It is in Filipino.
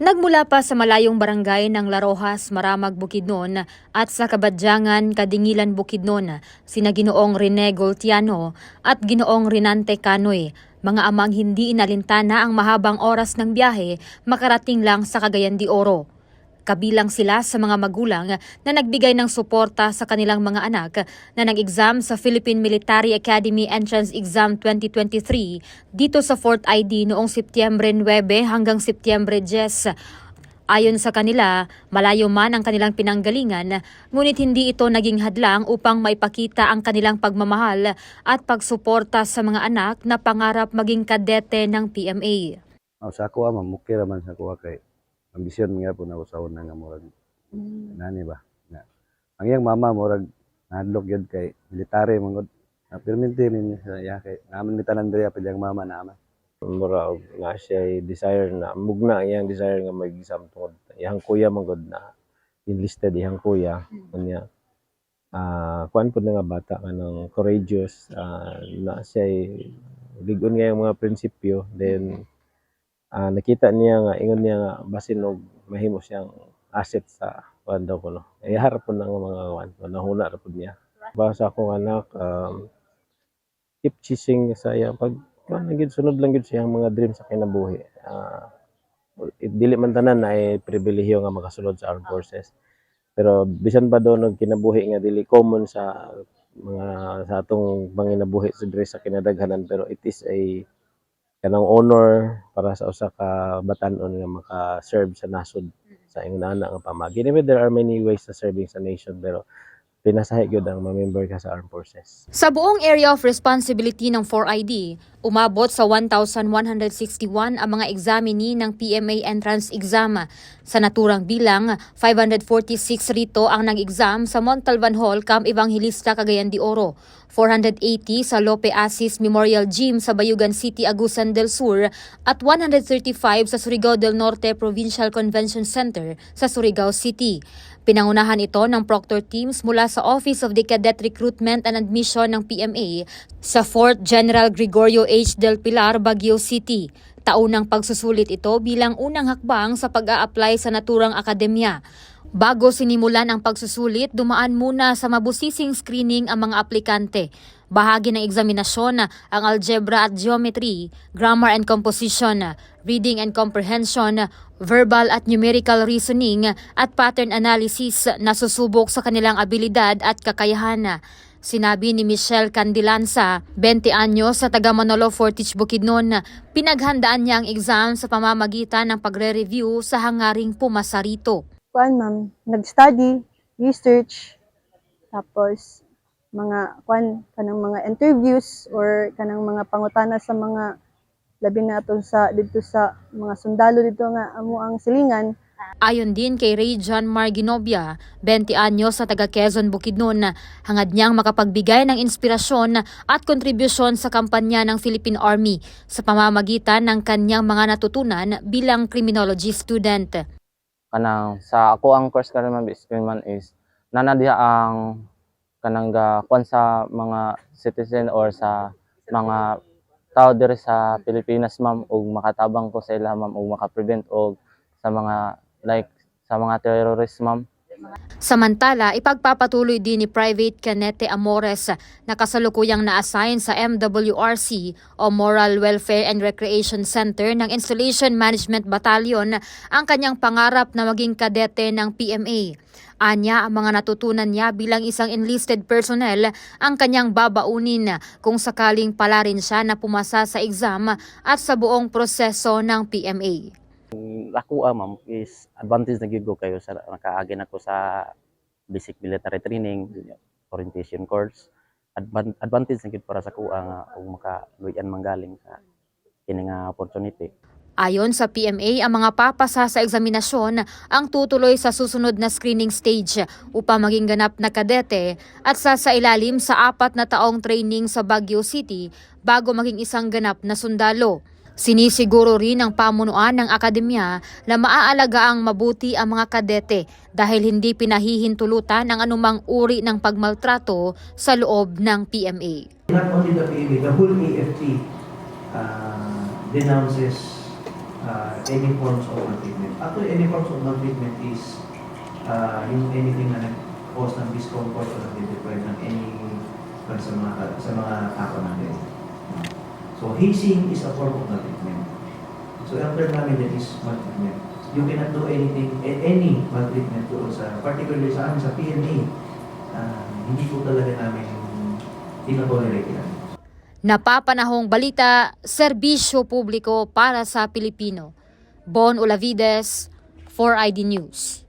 Nagmula pa sa malayong barangay ng Larojas, Maramag, Bukidnon at sa Kabadyangan, Kadingilan, Bukidnon, sina Ginoong Rene Goltiano at Ginoong Rinante Canoy, mga amang hindi inalintana ang mahabang oras ng biyahe makarating lang sa Cagayan de Oro. Kabilang sila sa mga magulang na nagbigay ng suporta sa kanilang mga anak na nag-exam sa Philippine Military Academy Entrance Exam 2023 dito sa Fort ID noong Setyembre 9 hanggang Setyembre 10. Ayon sa kanila, malayo man ang kanilang pinanggalingan, ngunit hindi ito naging hadlang upang maipakita ang kanilang pagmamahal at pagsuporta sa mga anak na pangarap maging kadete ng PMA. Oh, sa ako ama mukir man sa ako kay ambisyon nga po na sa una nga murag nani ba? Nga. Ang iyang mama murag nahadlok gyud kay military man gud. Na perminti min sa iya kay naman mi tanan diri apil yang mama na ama. Mura og nga siya desire na mugna ang iyang desire nga mag-exam tungod iyang kuya man gud na enlisted iyang kuya kanya ah kuan pud nga bata kanang courageous ah, na siya ligon nga yung mga prinsipyo then ah, nakita niya nga ingon niya nga basin og mahimo siyang asset sa kuan daw kuno ay harap po ng mga kuan nahuna ra pud niya. Para sa akong anak um, keep chasing sa pag kuan gid sunod lang gid siyang mga dream sa kinabuhi. Ah, dili man tanan na ay pribilehiyo nga makasulod sa armed forces. Pero bisan pa doon og kinabuhi nga dili common sa mga sa atong panginabuhi sa diri sa kinadaghanan. Pero it is a kanang honor para sa usa ka batan-on nga maka-serve sa nasod sa iyong nana nga pamagi. Anyway, there are many ways to serving sa nation pero pinasahi gyud ang ma-member ka sa armed forces. Sa buong area of responsibility ng 4ID, umabot sa 1,161 ang mga examinee ng PMA entrance exam. Sa naturang bilang, 546 rito ang nag-exam sa Montalban Hall, Camp Evangelista, Cagayan de Oro. 480 sa Lope Asis Memorial Gym sa Bayugan City, Agusan del Sur at 135 sa Surigao del Norte Provincial Convention Center sa Surigao City. Pinangunahan ito ng proctor teams mula sa Office of the Cadet Recruitment and Admission ng PMA sa Fort General Gregorio H. Del Pilar, Baguio City. Taunang pagsusulit ito bilang unang hakbang sa pag-a-apply sa naturang akademya. Bago sinimulan ang pagsusulit, dumaan muna sa mabusising screening ang mga aplikante. Bahagi ng eksaminasyon ang algebra at geometry, grammar and composition, reading and comprehension, verbal at numerical reasoning at pattern analysis na susubok sa kanilang abilidad at kakayahan. Sinabi ni Michelle Candilanza, 20 anyos sa taga Manolo Fortich Bukidnon, pinaghandaan niya ang exam sa pamamagitan ng pagre-review sa hangaring pumasa rito. kuan ma'am, nag-study, research, tapos mga kuan kanang mga interviews or kanang mga pangutana sa mga labi na sa dito sa mga sundalo dito nga amo ang silingan Ayon din kay Ray John Marginobia, 20 anyos sa taga Quezon Bukidnon, hangad niyang makapagbigay ng inspirasyon at kontribusyon sa kampanya ng Philippine Army sa pamamagitan ng kanyang mga natutunan bilang criminology student. kanang sa ako ang course karon man man is nana diha ang kanang ga kuan sa mga citizen or sa mga tao diri sa Pilipinas ma'am ug makatabang ko sa ila ma'am ug maka-prevent og sa mga like sa mga terrorist ma'am Samantala, ipagpapatuloy din ni Private Canete Amores na kasalukuyang na-assign sa MWRC o Moral Welfare and Recreation Center ng Installation Management Battalion ang kanyang pangarap na maging kadete ng PMA. Anya, ang mga natutunan niya bilang isang enlisted personnel ang kanyang babaunin kung sakaling pala rin siya na pumasa sa exam at sa buong proseso ng PMA. Ako ah, ma'am is advantage na gyud ko kayo sa nakaagin ako sa basic military training orientation course Advan- advantage na gyud para sa kuha nga kung makaluyan manggaling sa kini opportunity Ayon sa PMA, ang mga papasa sa eksaminasyon ang tutuloy sa susunod na screening stage upang maging ganap na kadete at sasailalim sa apat na taong training sa Baguio City bago maging isang ganap na sundalo. Sinisiguro rin ng pamunuan ng akademya na maaalaga ang mabuti ang mga kadete dahil hindi pinahihintulutan ang anumang uri ng pagmaltrato sa loob ng PMA. not only the PAB, the whole AFP uh, denounces uh, any forms of maltreatment. Actually, any forms of maltreatment is uh, yung anything na nag-cause ng discomfort o nag-deprive ng any sa mga, sa mga tao natin. So, hazing is a form of maltreatment. So, ang term namin din is maltreatment. You cannot do anything, a- any maltreatment doon sa, particularly sa amin, sa PNA, ah, hindi po talaga namin tinotolerate yan. Napapanahong balita, serbisyo publiko para sa Pilipino. Bon Olavides, 4ID News.